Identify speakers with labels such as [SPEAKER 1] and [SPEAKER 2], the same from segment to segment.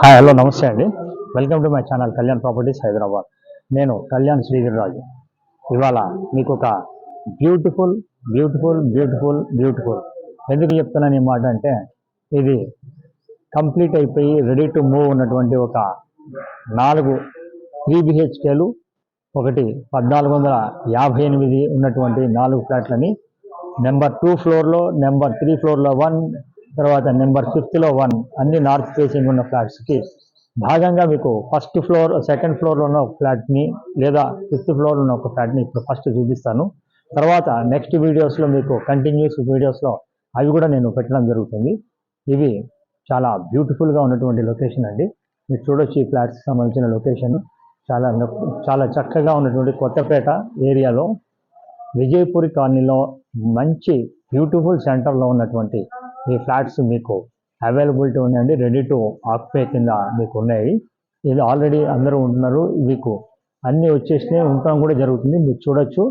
[SPEAKER 1] Hi hello నమస్తే అండి. Welcome to my channel Kalyan properties Hyderabad నేను కళ్యాణ్ శ్రీధర్రాజు ఇవాళ మీకు ఒక బ్యూటిఫుల్ బ్యూటిఫుల్ బ్యూటిఫుల్ బ్యూటిఫుల్ ఎందుకు చెప్తున్నాను ఈ మాట అంటే ఇది కంప్లీట్ అయిపోయి రెడీ టు మూవ్ ఉన్నటువంటి ఒక నాలుగు త్రీ బిహెచ్కేలు ఒకటి పద్నాలుగు వందల యాభై ఎనిమిది ఉన్నటువంటి నాలుగు ఫ్లాట్లని నెంబర్ టూ ఫ్లోర్లో నెంబర్ త్రీ ఫ్లోర్లో వన్ తర్వాత నెంబర్ ఫిఫ్త్లో వన్ అన్ని నార్త్ ఫేసింగ్ ఉన్న ఫ్లాట్స్కి భాగంగా మీకు ఫస్ట్ ఫ్లోర్ సెకండ్ ఫ్లోర్లో ఉన్న ఒక ఫ్లాట్ని లేదా ఫిఫ్త్ ఫ్లోర్లో ఉన్న ఒక ఫ్లాట్ని ఇప్పుడు ఫస్ట్ చూపిస్తాను. తర్వాత నెక్స్ట్ వీడియోస్లో మీకు కంటిన్యూస్ వీడియోస్లో అవి కూడా నేను పెట్టడం జరుగుతుంది. ఇవి చాలా బ్యూటిఫుల్గా ఉన్నటువంటి లొకేషన్ అండి. మీరు చూడొచ్చు ఈ ఫ్లాట్స్కి సంబంధించిన లొకేషన్ చాలా చాలా చక్కగా ఉన్నటువంటి కొత్తపేట ఏరియాలో విజయపూరి కాలనీలో మంచి బ్యూటిఫుల్ సెంటర్లో ఉన్నటువంటి ఈ ఫ్లాట్స్ మీకు అవైలబిలిటీ ఉన్నాయండి రెడీ టు ఆక్యుపై కింద మీకు ఉన్నాయి. ఇది ఆల్రెడీ అందరూ ఉంటున్నారు. మీకు అన్నీ వచ్చేసినాయి ఉండటం కూడా జరుగుతుంది. మీరు చూడొచ్చు.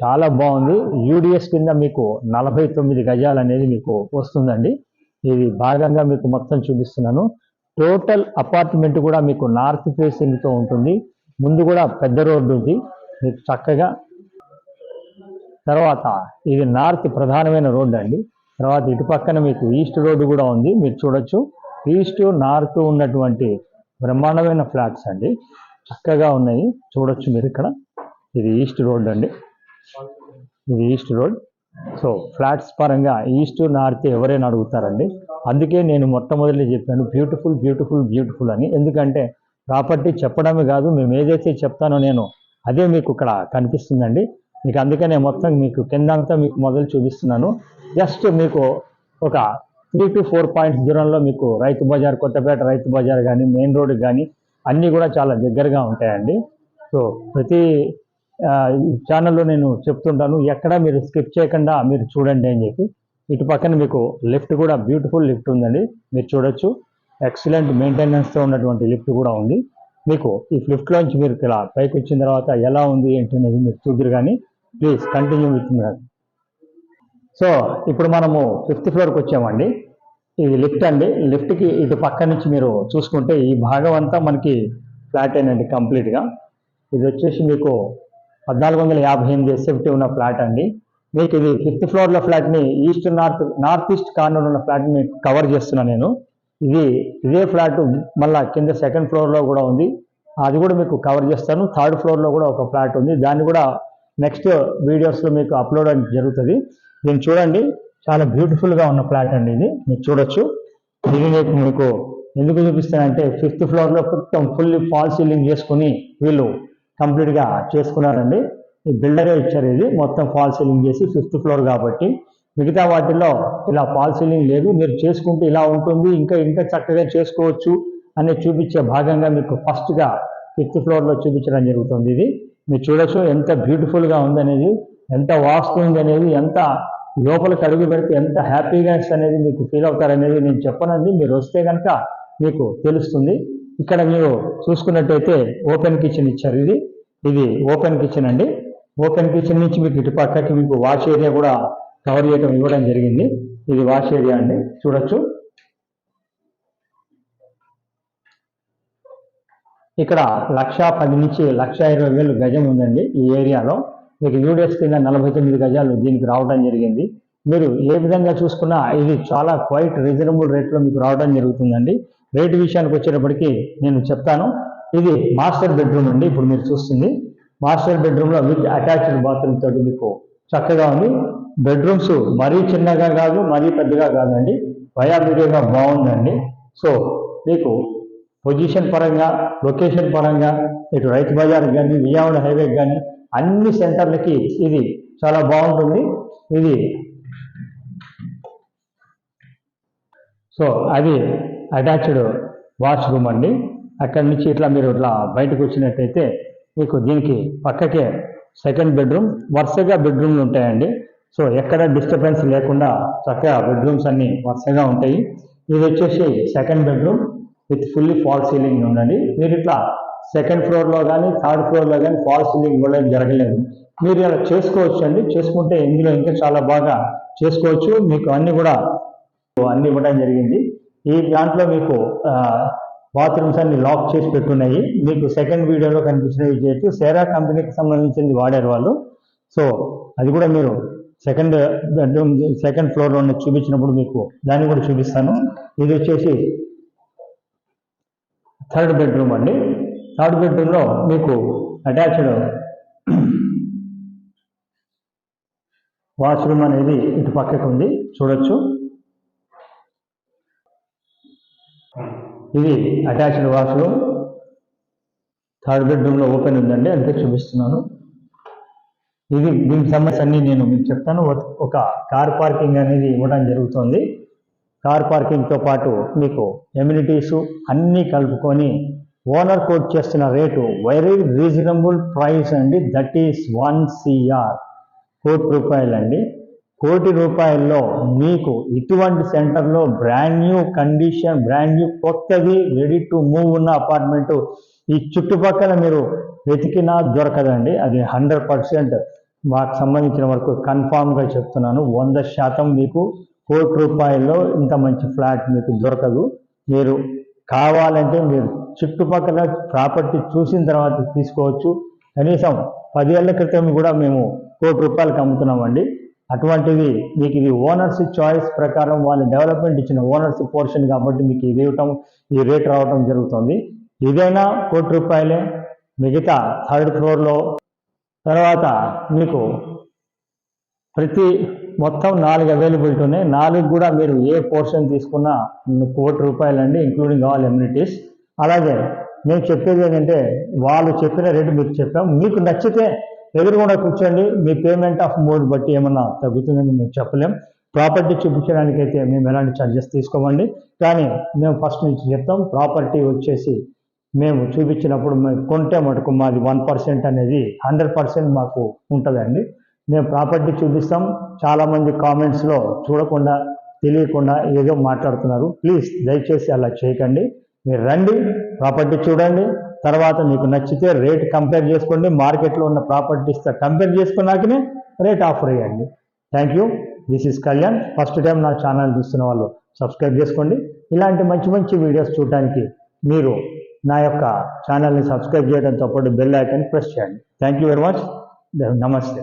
[SPEAKER 1] చాలా బాగుంది. యూడిఎస్ కింద మీకు నలభై తొమ్మిది గజాలు అనేది మీకు వస్తుందండి. ఇది భాగంగా మీకు మొత్తం చూపిస్తున్నాను. టోటల్ అపార్ట్మెంట్ కూడా మీకు నార్త్ ఫేసింగ్తో ఉంటుంది. ముందు కూడా పెద్ద రోడ్డు ఉంది. మీకు చక్కగా తర్వాత ఇది నార్త్ ప్రధానమైన రోడ్డు అండి. తర్వాత ఇటు పక్కన మీకు ఈస్ట్ రోడ్డు కూడా ఉంది మీరు చూడొచ్చు. ఈస్ట్ నార్త్ ఉన్నటువంటి బ్రహ్మాండమైన ఫ్లాట్స్ అండి. చక్కగా ఉన్నాయి. చూడొచ్చు మీరు ఇక్కడ. ఇది ఈస్ట్ రోడ్ అండి. ఇది ఈస్ట్ రోడ్. సో ఫ్లాట్స్ పరంగా ఈస్ట్ నార్త్ ఎవరైనా అడుగుతారండి. అందుకే నేను మొట్టమొదటి చెప్పాను బ్యూటిఫుల్ బ్యూటిఫుల్ బ్యూటిఫుల్ అని. ఎందుకంటే ప్రాపర్టీ చెప్పడమే కాదు మేము ఏదైతే చెప్తానో నేను అదే మీకు ఇక్కడ కనిపిస్తుందండి. మీకు అందుకనే మొత్తం మీకు కింద అంతా మీకు మొదలు చూపిస్తున్నాను. జస్ట్ మీకు ఒక త్రీ టు ఫోర్ పాయింట్స్ దూరంలో మీకు రైతు బజార్ కొత్తపేట రైతు బజార్ కానీ మెయిన్ రోడ్ కానీ అన్నీ కూడా చాలా దగ్గరగా ఉంటాయండి. సో ప్రతి ఛానల్లో నేను చెప్తుంటాను ఎక్కడ మీరు స్కిప్ చేయకుండా మీరు చూడండి అని చెప్పి. ఇటు పక్కన మీకు లిఫ్ట్ కూడా బ్యూటిఫుల్ లిఫ్ట్ ఉందండి. మీరు చూడొచ్చు. ఎక్సలెంట్ మెయింటెనెన్స్తో ఉన్నటువంటి లిఫ్ట్ కూడా ఉంది. మీకు ఈ లిఫ్ట్లోంచి మీరు ఇలా పైకి వచ్చిన తర్వాత ఎలా ఉంది ఏంటి అనేది మీరు చూద్దరు కానీ please continue with me so ఇప్పుడు మనము ఫిఫ్త్ ఫ్లోర్కి వచ్చామండి. ఇది లిఫ్ట్ అండి. లిఫ్ట్కి ఇటు పక్క నుంచి మీరు చూసుకుంటే ఈ భాగం అంతా మనకి ఫ్లాట్ అయినండి కంప్లీట్గా ఇది వచ్చేసి మీకు పద్నాలుగు వందల యాభై ఎనిమిది ఎస్ఎఫ్టీ ఉన్న ఫ్లాట్ అండి. మీకు ఇది ఫిఫ్త్ ఫ్లోర్లో ఫ్లాట్ని east north north east corner ఉన్న ఫ్లాట్ని కవర్ చేస్తున్నాను నేను. ఇది ఇదే ఫ్లాట్ మళ్ళీ కింద సెకండ్ ఫ్లోర్లో కూడా ఉంది. అది కూడా మీకు కవర్ చేస్తాను. థర్డ్ ఫ్లోర్లో కూడా ఒక ఫ్లాట్ ఉంది. దాన్ని కూడా నెక్స్ట్ వీడియోస్లో మీకు అప్లోడ్ అని జరుగుతుంది. దీన్ని చూడండి. చాలా బ్యూటిఫుల్గా ఉన్న ఫ్లాట్ అండి ఇది. మీరు చూడొచ్చు. ఇది మీకు మీకు ఎందుకు చూపిస్తానంటే ఫిఫ్త్ ఫ్లోర్లో మొత్తం ఫుల్ ఫాల్ సీలింగ్ చేసుకుని వీళ్ళు కంప్లీట్గా చేసుకున్నారండి. ఈ బిల్డరే ఇచ్చారు ఇది. మొత్తం ఫాల్ సీలింగ్ చేసి ఫిఫ్త్ ఫ్లోర్ కాబట్టి మిగతా వాటిల్లో ఇలా ఫాల్ సీలింగ్ లేదు. మీరు చేసుకుంటే ఇలా ఉంటుంది. ఇంకా ఇంకా చక్కగా చేసుకోవచ్చు అని చూపించే భాగంగా మీకు ఫస్ట్గా ఫిఫ్త్ ఫ్లోర్లో చూపించడం జరుగుతుంది ఇది. మీరు చూడొచ్చు ఎంత బ్యూటిఫుల్గా ఉందనేది ఎంత వాస్తు ఉందనేది అనేది ఎంత లోపలికి అడుగు పెడితే ఎంత హ్యాపీనెస్ అనేది మీకు ఫీల్ అవుతారనేది నేను చెప్పనండి. మీరు వస్తే కనుక మీకు తెలుస్తుంది. ఇక్కడ మీరు చూసుకున్నట్టయితే ఓపెన్ కిచెన్ ఇచ్చారు ఇది. ఇది ఓపెన్ కిచెన్ అండి. ఓపెన్ కిచెన్ నుంచి మీకు ఇటు పక్కకి మీకు వాష్ ఏరియా కూడా కవర్ చేయడం ఇవ్వడం జరిగింది. ఇది వాష్ ఏరియా అండి. చూడొచ్చు. ఇక్కడ లక్ష పది నుంచి లక్ష ఇరవై వేలు గజం ఉందండి ఈ ఏరియాలో. మీకు యూడిఎస్ కింద నలభై తొమ్మిది గజాలు దీనికి రావడం జరిగింది. మీరు ఏ విధంగా చూసుకున్నా ఇది చాలా క్వైట్ రీజనబుల్ రేట్లో మీకు రావడం జరుగుతుందండి. రేటు విషయానికి వచ్చేటప్పటికి నేను చెప్తాను. ఇది మాస్టర్ బెడ్రూమ్ అండి ఇప్పుడు మీరు చూస్తుంది. మాస్టర్ బెడ్రూమ్లో విత్ అటాచ్డ్ బాత్రూమ్ తోటి మీకు చక్కగా ఉంది. బెడ్రూమ్స్ మరీ చిన్నగా కాదు మరీ పెద్దగా కాదండి. వయాబిడిగా బాగుందండి. సో మీకు పొజిషన్ పరంగా లొకేషన్ పరంగా ఇటు రైతు బజార్ కానీ విజయవాడ హైవే కానీ అన్ని సెంటర్లకి ఇది చాలా బాగుంటుంది. ఇది సో అది అటాచ్డ్ వాష్రూమ్ అండి. అక్కడి నుంచి ఇట్లా మీరు ఇట్లా బయటకు వచ్చినట్టయితే మీకు దీనికి పక్కకే సెకండ్ బెడ్రూమ్ వరుసగా బెడ్రూమ్లు ఉంటాయండి. సో ఎక్కడ డిస్టర్బెన్స్ లేకుండా చక్కగా బెడ్రూమ్స్ అన్ని వరుసగా ఉంటాయి. ఇది వచ్చేసి second bedroom. With fully fall ceiling ఉండండి మీరు ఇట్లా సెకండ్ ఫ్లోర్లో కానీ థర్డ్ ఫ్లోర్లో కానీ ఫాల్ సీలింగ్ కూడా జరగలేదు. మీరు ఇలా చేసుకోవచ్చు అండి. చేసుకుంటే ఇందులో ఇంకా చాలా బాగా చేసుకోవచ్చు. మీకు అన్ని కూడా అన్ని ఇవ్వడం జరిగింది. ఈ దాంట్లో మీకు బాత్రూమ్స్ అన్ని లాక్ చేసి పెట్టున్నాయి. మీకు సెకండ్ వీడియోలో కనిపించినవి చేయొచ్చు సేరా కంపెనీకి సంబంధించింది వాడారు వాళ్ళు. సో అది కూడా మీరు సెకండ్ బెడ్రూమ్ సెకండ్ ఫ్లోర్లో ఉన్న చూపించినప్పుడు మీకు దాన్ని కూడా చూపిస్తాను. ఇది వచ్చేసి థర్డ్ బెడ్రూమ్ అండి. థర్డ్ బెడ్రూమ్లో మీకు అటాచ్డ్ వాష్రూమ్ అనేది ఇటు పక్కకు ఉంది. చూడొచ్చు. ఇది అటాచ్డ్ వాష్రూమ్. థర్డ్ బెడ్రూమ్లో ఓపెన్ ఉందండి అందుకే చూపిస్తున్నాను. ఇది దీనికి సంబంధించి అన్ని నేను మీకు చెప్తాను. ఒక- ఒక కార్ పార్కింగ్ అనేది ఇవ్వడం జరుగుతుంది. కార్ పార్కింగ్తో పాటు మీకు ఎమ్యూనిటీసు అన్నీ కలుపుకొని ఓనర్ కోట్ చేస్తున్న రేటు వెరీ రీజనబుల్ ప్రైస్ అండి. దట్ ఈస్ వన్ సిఆర్ కోటి రూపాయలండి. కోటి రూపాయల్లో మీకు ఇటువంటి సెంటర్లో brand new condition brand new కొత్తది రెడీ టు మూవ్ ఉన్న అపార్ట్మెంట్ ఈ చుట్టుపక్కల మీరు వెతికినా దొరకదండి. అది హండ్రెడ్ పర్సెంట్ మాకు సంబంధించిన వరకు కన్ఫామ్గా చెప్తున్నాను. వంద శాతం మీకు కోటి రూపాయల్లో ఇంత మంచి ఫ్లాట్ మీకు దొరకదు. మీరు కావాలంటే మీరు చుట్టుపక్కల ప్రాపర్టీ చూసిన తర్వాత తీసుకోవచ్చు. కనీసం పదేళ్ళ క్రితం కూడా మేము కోటి రూపాయలకు అమ్ముతున్నామండి. అటువంటిది మీకు ఇది ఓనర్స్ చాయిస్ ప్రకారం వాళ్ళు డెవలప్మెంట్ ఇచ్చిన ఓనర్స్ పోర్షన్ కాబట్టి మీకు ఇది ఇవ్వటం ఈ రేట్ రావటం జరుగుతుంది. ఇదైనా కోటి రూపాయలే. మిగతా థర్డ్ ఫ్లోర్లో తర్వాత మీకు ప్రతి మొత్తం నాలుగు అవైలబిలిటీ ఉన్నాయి. నాలుగు కూడా మీరు ఏ పోర్షన్ తీసుకున్నా కోటి రూపాయలండి ఇంక్లూడింగ్ ఆల్ ఎమ్యూనిటీస్ అలాగే మేము చెప్పేది ఏంటంటే వాళ్ళు చెప్పిన రేటు మీకు చెప్పాం. మీకు నచ్చితే ఎదురుగుండా కూర్చోండి. మీ పేమెంట్ ఆఫ్ మోడ్ బట్టి ఏమన్నా తగ్గుతుందని మేము చెప్పలేం. ప్రాపర్టీ చూపించడానికి అయితే మేము ఎలాంటి ఛార్జెస్ తీసుకోమండి. కానీ మేము ఫస్ట్ నుంచి చెప్తాం ప్రాపర్టీ వచ్చేసి మేము చూపించినప్పుడు మేము కొంటే మటుకు మాది వన్ పర్సెంట్ అనేది హండ్రెడ్ పర్సెంట్ మాకు ఉంటుందండి. మేము ప్రాపర్టీ చూపిస్తాం. చాలామంది కామెంట్స్లో చూడకుండా తెలియకుండా ఏదో మాట్లాడుతున్నారు. ప్లీజ్ దయచేసి అలా చేయకండి. మీరు రండి ప్రాపర్టీ చూడండి. తర్వాత మీకు నచ్చితే రేట్ కంపేర్ చేసుకోండి. మార్కెట్లో ఉన్న ప్రాపర్టీస్తో కంపేర్ చేసుకున్నాకనే రేట్ ఆఫర్ చేయండి thank you this is Kalyan first time నా ఛానల్ చూస్తున్న వాళ్ళు సబ్స్క్రైబ్ చేసుకోండి. ఇలాంటి మంచి మంచి వీడియోస్ చూడడానికి మీరు నా యొక్క ఛానల్ని సబ్స్క్రైబ్ చేయడంతో పాటు బెల్ ఐకాన్ ప్రెస్ చేయండి. థ్యాంక్ యూ వెరీ మచ్ నమస్తే